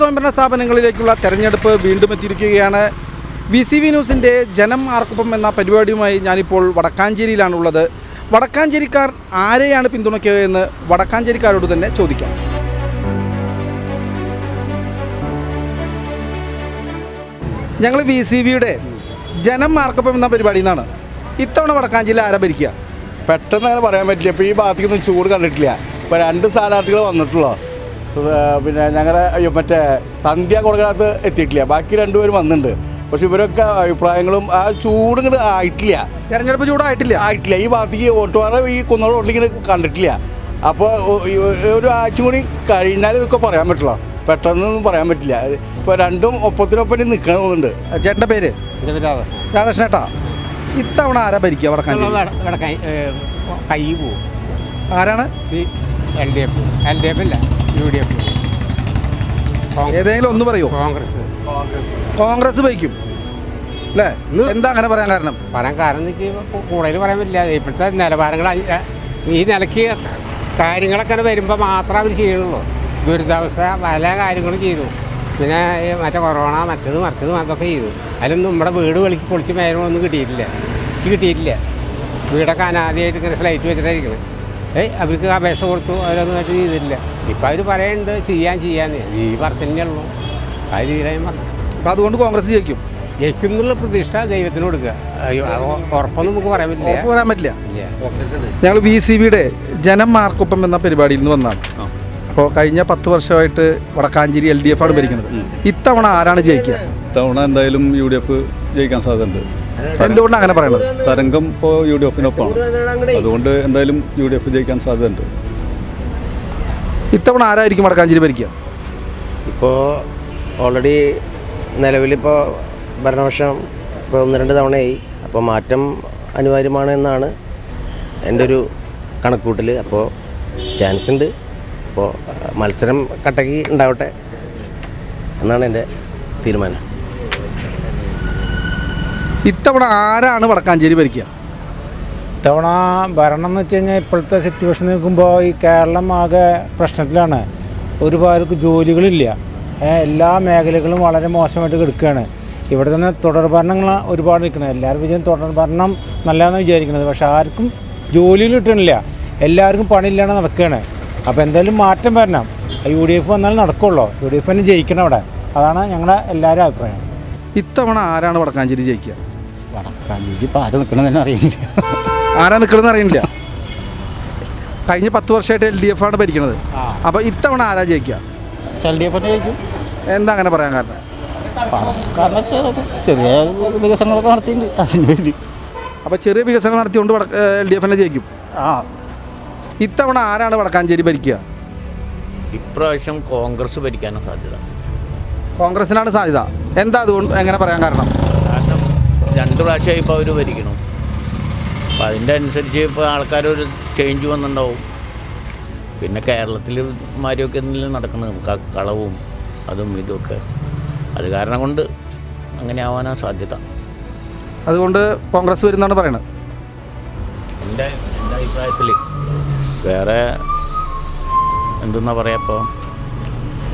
സ്വയംഭരണ സ്ഥാപനങ്ങളിലേക്കുള്ള തെരഞ്ഞെടുപ്പ് വീണ്ടും എത്തിയിരിക്കുകയാണ്. വി സി വി ന്യൂസിന്റെ ജനം ആർക്കൊപ്പം എന്ന പരിപാടിയുമായി ഞാനിപ്പോൾ വടക്കാഞ്ചേരിയിലാണുള്ളത്. വടക്കാഞ്ചേരിക്കാർ ആരെയാണ് പിന്തുണയ്ക്കുക എന്ന് വടക്കാഞ്ചേരിക്കാരോട് തന്നെ ചോദിക്കാം. ഞങ്ങൾ വി സി വിയുടെ ജനം ആർക്കൊപ്പം എന്ന പരിപാടിയിൽ നിന്നാണ് ഇത്തവണ വടക്കാഞ്ചേരിയിൽ ആരാ ഭരിക്കുക? പെട്ടെന്ന് പറയാൻ പറ്റില്ല. ഇപ്പോൾ ഈ ഭാഗത്തേക്കൊന്നും ചൂട് കണ്ടിട്ടില്ല. ഇപ്പോൾ രണ്ട് സ്ഥാനാർത്ഥികൾ വന്നിട്ടുള്ളൂ. പിന്നെ ഞങ്ങളുടെ അയ്യോ മറ്റേ സന്ധ്യ കൊടുക്കാനകത്ത് എത്തിയിട്ടില്ല. ബാക്കി രണ്ടുപേരും വന്നിട്ടുണ്ട് പക്ഷെ ഇവരൊക്കെ അഭിപ്രായങ്ങളും ആ ചൂട് ഇങ്ങോട്ട് ആയിട്ടില്ല. തെരഞ്ഞെടുപ്പ് ചൂടായിട്ടില്ല? ആയിട്ടില്ല. ഈ ഭാഗത്തേക്ക് വോട്ടുപാറ ഈ കുന്നോട് റോഡിൽ കണ്ടിട്ടില്ല. അപ്പോൾ ഒരു ആഴ്ച കൂടി കഴിഞ്ഞാൽ ഇതൊക്കെ പറയാൻ പറ്റുള്ളൂ. പെട്ടെന്നൊന്നും പറയാൻ പറ്റില്ല. ഇപ്പോൾ രണ്ടും ഒപ്പത്തിനൊപ്പം നിൽക്കണമെന്നുണ്ട് ചേട്ടന്റെ പേര്? രാധാകൃഷ്ണ ഏട്ടാ ഇത്തവണ ആരാ ഭരിക്കുക വടക്കാൻ കൈ പോവും. ആരാണ്? L D F. L D F അല്ല യു ഡി എഫ്. ഏതെങ്കിലും ഒന്ന് പറയൂ. കോൺഗ്രസ്. കോൺഗ്രസ് ഭയക്കും അല്ലേ? എന്താ അങ്ങനെ പറയാൻ കാരണം? പറയാൻ കാരണം കൂടുതൽ പറയാൻ പറ്റില്ല. ഇപ്പോഴത്തെ നിലവാരങ്ങൾ ഈ നിലയ്ക്ക് കാര്യങ്ങളൊക്കെ വരുമ്പോൾ മാത്രമേ അവർ ചെയ്യുള്ളൂ. ദുരിതാവസ്ഥ പല കാര്യങ്ങളും ചെയ്തു. പിന്നെ മറ്റേ കൊറോണ മറ്റത് മറ്റത് അതൊക്കെ ചെയ്തു. അതിലൊന്നും നമ്മുടെ വീട് വിളിക്ക് പൊളിച്ച് മേലൊന്നും കിട്ടിയിട്ടില്ല. എനിക്ക് കിട്ടിയിട്ടില്ല. വീടൊക്കെ അനാദിയായിട്ട് ഇങ്ങനെ സ്ലൈറ്റ് വെച്ചിട്ടായിരിക്കുന്നത് ഏയ് അവർക്ക് അപേക്ഷ കൊടുത്തു അവരൊന്നും ആയിട്ട് ചെയ്തില്ല ഇപ്പം അവർ പറയുന്നുണ്ട് ചെയ്യാൻ ചെയ്യാന്ന് ഈ പറഞ്ഞേ ഉള്ളൂ. അത് തീരാൻ പറഞ്ഞു അപ്പം അതുകൊണ്ട് കോൺഗ്രസ് ജയിക്കും? ജയിക്കുന്നുള്ള പ്രതീക്ഷ ദൈവത്തിന് കൊടുക്കുക. ഉറപ്പൊന്നും നമുക്ക് പറയാൻ പറ്റില്ല. പറയാൻ പറ്റില്ല. ഇല്ല. ഞങ്ങൾ ബി സി ബിയുടെ ജനം മാർക്കൊപ്പം എന്ന പരിപാടിയിൽ നിന്ന് വന്നാണ്. അപ്പോൾ കഴിഞ്ഞ പത്ത് വർഷമായിട്ട് വടക്കാഞ്ചേരി എൽ ഡി എഫ് ആണ് ഭരിക്കുന്നത്. ഇത്തവണ ആരാണ് ജയിക്കുക? ഇത്തവണ എന്തായാലും യു ഡി എഫ് ജയിക്കാൻ സാധ്യതയുണ്ട്. എന്തുകൊണ്ടാണ് അങ്ങനെ പറയുന്നത് തരംഗം ഇപ്പോൾ യു ഡി എഫിനൊപ്പമാണ്. അതുകൊണ്ട് എന്തായാലും യു ഡി എഫ് ജയിക്കാൻ സാധ്യതയുണ്ട്. ഇത്തവണ ആരായിരിക്കും വടക്കാഞ്ചേരി ഭരിക്കുക? ഇപ്പോൾ ഓൾറെഡി നിലവിലിപ്പോൾ ഭരണപക്ഷം ഇപ്പോൾ ഒന്ന് രണ്ട് തവണയായി. അപ്പോൾ മാറ്റം അനിവാര്യമാണ് എന്നാണ് എന്റെ ഒരു കണക്കൂട്ടൽ അപ്പോൾ ചാൻസ് ഉണ്ട് അപ്പോൾ മത്സരം കട്ടക്ക് ഉണ്ടാവട്ടെ എന്നാണ് എന്റെ തീരുമാനം. ഇത്തവണ ആരാണ് വടക്കാഞ്ചേരി ഭരിക്കുക? ഇത്തവണ ഭരണം എന്ന് വെച്ച് കഴിഞ്ഞാൽ ഇപ്പോഴത്തെ സിറ്റുവേഷൻ നോക്കുമ്പോൾ ഈ കേരളം ആകെ പ്രശ്നത്തിലാണ്. ഒരുപാട് ജോലികളില്ല. എല്ലാ മേഖലകളും വളരെ മോശമായിട്ട് കിടക്കുകയാണ്. ഇവിടെ തന്നെ തുടർ ഭരണങ്ങൾ ഒരുപാട് നിൽക്കുന്നത് എല്ലാവരും വിജയം തുടർ ഭരണം നല്ലതെന്ന് വിചാരിക്കുന്നത് പക്ഷെ ആർക്കും ജോലിയിൽ കിട്ടണില്ല. എല്ലാവർക്കും പണിയില്ലാണ്ട് നടക്കുകയാണ്. അപ്പോൾ എന്തായാലും മാറ്റം വരണം. യു ഡി എഫ് വന്നാലും നടക്കുള്ളൂ. യു ഡി എഫ് തന്നെ ജയിക്കണം അവിടെ. അതാണ് ഞങ്ങളുടെ എല്ലാവരും അഭിപ്രായം. ഇത്തവണ ആരാണ് വടക്കാഞ്ചേരി ജയിക്കുക? വടക്കാഞ്ചേരി ഇപ്പോൾ ആര് നിൽക്കണമെന്ന് തന്നെ അറിയില്ല. ആരാ നിൽക്കണമെന്ന് അറിയണില്ല. കഴിഞ്ഞ പത്ത് വർഷമായിട്ട് എൽ ഡി എഫ് ആണ് ഭരിക്കുന്നത് അപ്പോൾ ഇത്തവണ ആരാ ജയിക്കുക? എൽ ഡി എഫ് ജയിക്കും. എന്താ അങ്ങനെ പറയാൻ കാരണം? കാരണം ചെറിയ വികസനങ്ങളൊക്കെ നടത്തിയിട്ടുണ്ട്. അതിന് വേണ്ടി. അപ്പോൾ ചെറിയ വികസനം നടത്തിയോണ്ട് എൽ ഡി എഫ് തന്നെ ജയിക്കും. ആ. ഇത്തവണ ആരാണ് വടക്കാഞ്ചേരി ഭരിക്കുക? ഇപ്രാവശ്യം കോൺഗ്രസ് ഭരിക്കാനാണ് സാധ്യത. കോൺഗ്രസിനാണ് സാധ്യത. എന്താ അതുകൊണ്ട് എങ്ങനെ പറയാൻ കാരണം? കാരണം രണ്ട് പ്രാവശ്യമായി ഇപ്പോൾ അവർ ഭരിക്കണം. അപ്പം അതിന്റെ അനുസരിച്ച് ഇപ്പോൾ ആൾക്കാരൊരു ചേഞ്ച് വന്നിട്ടുണ്ടാവും പിന്നെ കേരളത്തിൽ മാരിയൊക്കെ എന്തെങ്കിലും നടക്കുന്നത് കളവും അതും ഇതുമൊക്കെ അത് കാരണം കൊണ്ട് അങ്ങനെ ആവാനാണ് സാധ്യത. അതുകൊണ്ട് കോൺഗ്രസ് വരുന്നാണ് പറയണത്? എന്റെ എന്റെ അഭിപ്രായത്തിൽ വേറെ എന്തെന്നാ പറയാ ഇപ്പോൾ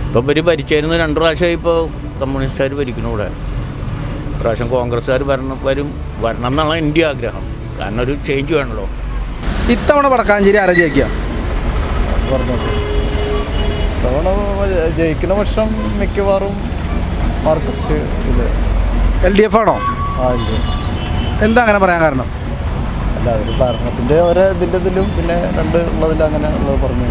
ഇപ്പോൾ ഇവർ ഭരിച്ചായിരുന്ന രണ്ട് പ്രാവശ്യം ഇപ്പോൾ കമ്മ്യൂണിസ്റ്റുകാർ ഭരിക്കുന്നു ഇവിടെ. പ്രാവശ്യം കോൺഗ്രസ്സുകാർ വരണം വരും വരണം എന്നുള്ള എന്റെ ആഗ്രഹം. കാരണം ഒരു ചേഞ്ച് വേണമല്ലോ ഇത്തവണ വടക്കാഞ്ചേരി ആരാ ജയിക്കുക തവണ ജയിക്കുന്ന പക്ഷം മിക്കവാറും മാർക്കസ് എൽ ഡി എഫ് ആണോ? ആ ഇല്ല എന്താ അങ്ങനെ പറയാൻ കാരണം? അല്ല ഒരു ഭരണത്തിന്റെ ഓരോ ഇതിന്റെ ഇതിലും പിന്നെ രണ്ട് ഉള്ളതിൽ അങ്ങനെ ഉള്ളത് പറഞ്ഞു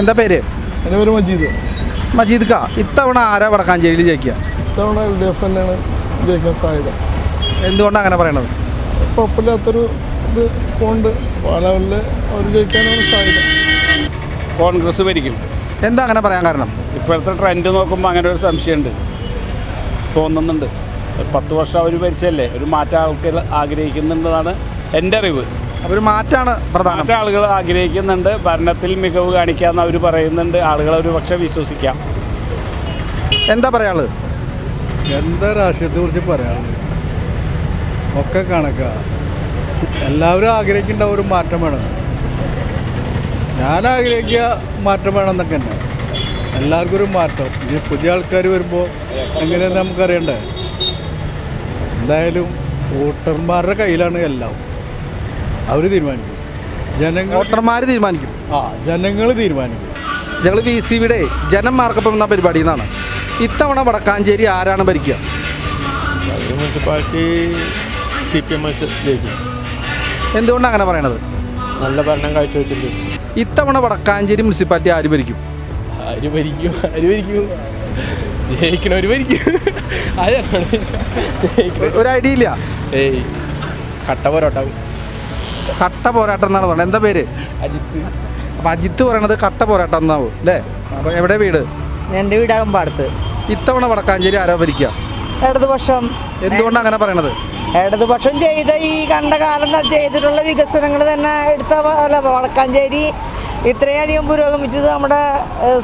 എന്താ പേര്? എന്റെ പേര് മജീദ്. മജീദ് കാ ഇത്തവണ ആരാ വടക്കാഞ്ചേരിയിൽ ജയിക്കുക ഇത്തവണ എൽ ഡി എഫ് തന്നെയാണ് ജയിക്കാൻ സാധ്യത. എന്തുകൊണ്ടാണ് അങ്ങനെ പറയണത്? കുഴപ്പമില്ലാത്തൊരു ഇത് കൊണ്ട് പാലാവിലെ അവർ ജയിക്കാനാണ് സാധ്യത. കോൺഗ്രസ് ഭരിക്കും. എന്താ അങ്ങനെ പറയാൻ കാരണം? ഇപ്പോഴത്തെ ട്രെൻഡ് നോക്കുമ്പോൾ അങ്ങനെ ഒരു സംശയമുണ്ട്. തോന്നുന്നുണ്ട്. ഒരു പത്ത് വർഷം അവർ ഭരിച്ചല്ലേ? ഒരു മാറ്റം ആൾക്കാർ ആഗ്രഹിക്കുന്നുണ്ടെന്നാണ് എന്റെ അറിവ്. അപ്പോൾ ഒരു മാറ്റാണ് പ്രധാനം. മാറ്റം ആളുകൾ ആഗ്രഹിക്കുന്നുണ്ട്. ഭരണത്തിൽ മികവ് കാണിക്കാമെന്ന് അവർ പറയുന്നുണ്ട്. ആളുകൾ ഒരു പക്ഷേ വിശ്വസിക്കാം. എന്താ പറയാനുള്ളത്? എന്താ രാഷ്ട്രീയത്തെ കുറിച്ച് പറയാനുള്ളത്? ഒക്കെ കണക്കാണ് എല്ലാവരും ആഗ്രഹിക്കേണ്ട ഒരു മാറ്റം വേണം. ഞാൻ ആഗ്രഹിക്കുക മാറ്റം വേണം എന്നൊക്കെ തന്നെ. എല്ലാവർക്കും ഒരു മാറ്റം. ഇനി പുതിയ ആൾക്കാർ വരുമ്പോൾ എങ്ങനെയാണെന്ന് നമുക്കറിയണ്ടേ? എന്തായാലും വോട്ടർമാരുടെ കയ്യിലാണ് എല്ലാം. അവർ തീരുമാനിക്കും. ജനങ്ങൾ വോട്ടർമാർ തീരുമാനിക്കും. ആ ജനങ്ങൾ തീരുമാനിക്കും. ഞങ്ങൾ വി സി വിയുടെ ജനം മാർക്കപ്പം എന്ന പരിപാടി എന്നാണ്. ഇത്തവണ വടക്കാഞ്ചേരി ആരാണ് ഭരിക്കുക? മുനിസിപ്പാലിറ്റി സി പി എം ജയിക്കും എന്തുകൊണ്ടാണ് അങ്ങനെ പറയണത്? നല്ല ഭരണം കാഴ്ചവെച്ചിട്ടുണ്ട് ഇത്തവണ വടക്കാഞ്ചേരി മുനിസിപ്പാലിറ്റി ആര് ഭരിക്കും? ആര് ഭരിക്കും? ആര് ഭരിക്കും? ജയിക്കണവർ ഭരിക്കും. ഒരു ഐഡിയ ഇല്ല. ഏയ് കട്ട പോരാട്ടം. കട്ട പോരാട്ടം എന്നാണ് പറഞ്ഞത്. എന്താ പേര്? അജിത്ത്. അപ്പം അജിത്ത് പറയണത് കട്ട പോരാട്ടം എന്നാവും അല്ലേ? അപ്പോൾ എവിടെ വീട്? എന്റെ വീടാകമ്പാടത്ത് ഇത്തവണ വടക്കാഞ്ചേരി ആരാ ഭരിക്കുക ഇടതുപക്ഷം. എന്തുകൊണ്ടാണ് അങ്ങനെ പറയണത്? ഇടതുപക്ഷം ചെയ്ത ഈ കണ്ട കാലം ചെയ്തിട്ടുള്ള വികസനങ്ങൾ തന്നെ എടുത്ത അല്ല വടക്കാഞ്ചേരി ഇത്രയധികം പുരോഗമിച്ചത് നമ്മുടെ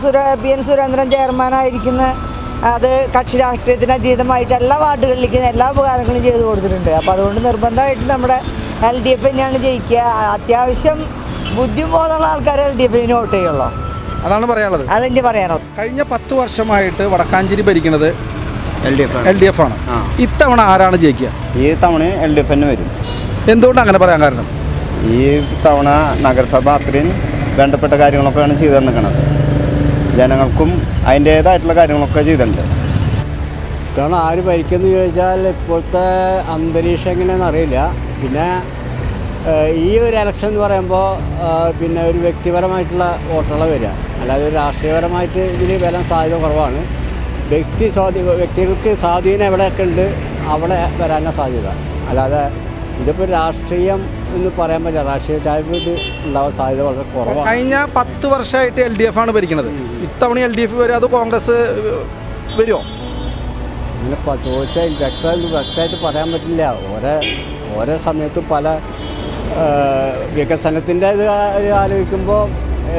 സുര പി എൻ സുരേന്ദ്രൻ ചെയർമാനായിരിക്കുന്ന അത് കക്ഷി രാഷ്ട്രീയത്തിന് അതീതമായിട്ട് എല്ലാ വാർഡുകളിലേക്കും എല്ലാ ഉപകാരങ്ങളും ചെയ്തു കൊടുത്തിട്ടുണ്ട്. അപ്പോൾ അതുകൊണ്ട് നിർബന്ധമായിട്ട് നമ്മുടെ എൽ ഡി എഫ് തന്നെയാണ് ജയിക്കുക. അത്യാവശ്യം ബുദ്ധിബോധമുള്ള ആൾക്കാർ എൽ ഡി എഫിന് വോട്ട് ചെയ്യുള്ളൂ. അതാണ് പറയാനുള്ളത്. അതെനിക്ക് പറയാനുള്ളൂ കഴിഞ്ഞ പത്ത് വർഷമായിട്ട് വടക്കാഞ്ചേരി ഭരിക്കുന്നത് എൽ ഡി എഫ് ആണ്. ഇത്തവണ ആരാണ് ജയിക്കുക? ഈ തവണ എൽ ഡി എഫ് തന്നെ വരും. എന്തുകൊണ്ട് അങ്ങനെ പറയാൻ കാരണം? ഈ തവണ നഗരസഭ അത്രയും വേണ്ടപ്പെട്ട കാര്യങ്ങളൊക്കെയാണ് ചെയ്തു തന്നിരിക്കുന്നത്. ജനങ്ങൾക്കും അതിന്റേതായിട്ടുള്ള കാര്യങ്ങളൊക്കെ ചെയ്തിട്ടുണ്ട്. ഇത്തവണ ആര് ഭരിക്കുമെന്ന് ചോദിച്ചാൽ ഇപ്പോഴത്തെ അന്തരീക്ഷം എങ്ങനെയാണെന്ന് അറിയില്ല. പിന്നെ ഈ ഒരു ഇലക്ഷൻ എന്ന് പറയുമ്പോൾ പിന്നെ ഒരു വ്യക്തിപരമായിട്ടുള്ള വോട്ടുകൾ വരിക. അല്ലാതെ രാഷ്ട്രീയപരമായിട്ട് ഇതിന് വരാൻ സാധ്യത കുറവാണ്. വ്യക്തി സ്വാധീ വ്യക്തികൾക്ക് സ്വാധീനം എവിടെയൊക്കെ ഉണ്ട് അവിടെ വരാനാണ് സാധ്യത. അല്ലാതെ ഇതിപ്പോൾ രാഷ്ട്രീയം എന്ന് പറയാൻ പറ്റില്ല. രാഷ്ട്രീയ ചായ്പ് ഇത് ഉണ്ടാവാൻ സാധ്യത വളരെ കുറവാണ്. കഴിഞ്ഞ പത്ത് വർഷമായിട്ട് എൽ ഡി എഫ് ആണ് ഭരിക്കുന്നത്. ഇത്തവണ എൽ ഡി എഫ് വരും അത് കോൺഗ്രസ് വരുമോ അങ്ങനെ ചോദിച്ചാൽ വ്യക്തമായിട്ട് വ്യക്തമായിട്ട് പറയാൻ പറ്റില്ല. ഓരോ ഓരോ സമയത്തും പല വികസനത്തിന്റെ ഇത് ആലോചിക്കുമ്പോൾ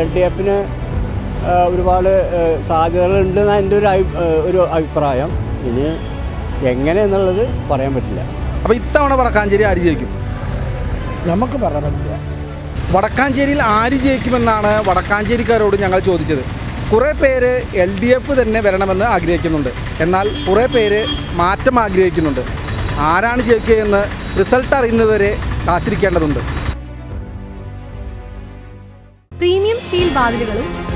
എൽ ഡി എഫിന് ഒരുപാട് സാധ്യതകളുണ്ട് എന്നാണ് എന്റെ ഒരു അഭി- ഒരു അഭിപ്രായം. ഇനി എങ്ങനെ എന്നുള്ളത് പറയാൻ പറ്റില്ല. അപ്പോൾ ഇത്തവണ വടക്കാഞ്ചേരി ആര് ജയിക്കും? നമുക്ക് പറയാൻ പറ്റില്ല. വടക്കാഞ്ചേരിയിൽ ആര് ജയിക്കുമെന്നാണ് വടക്കാഞ്ചേരിക്കാരോട് ഞങ്ങൾ ചോദിച്ചത്. കുറേ പേര് എൽ ഡി എഫ് തന്നെ വരണമെന്ന് ആഗ്രഹിക്കുന്നുണ്ട്. എന്നാൽ കുറേ പേര് മാറ്റം ആഗ്രഹിക്കുന്നുണ്ട്. ആരാണ് ജയിക്കുകയെന്ന് റിസൾട്ട് അറിയുന്നവരെ കാത്തിരിക്കേണ്ടതുണ്ട്. പ്രീമിയം സ്റ്റീൽ വാതിലുകളും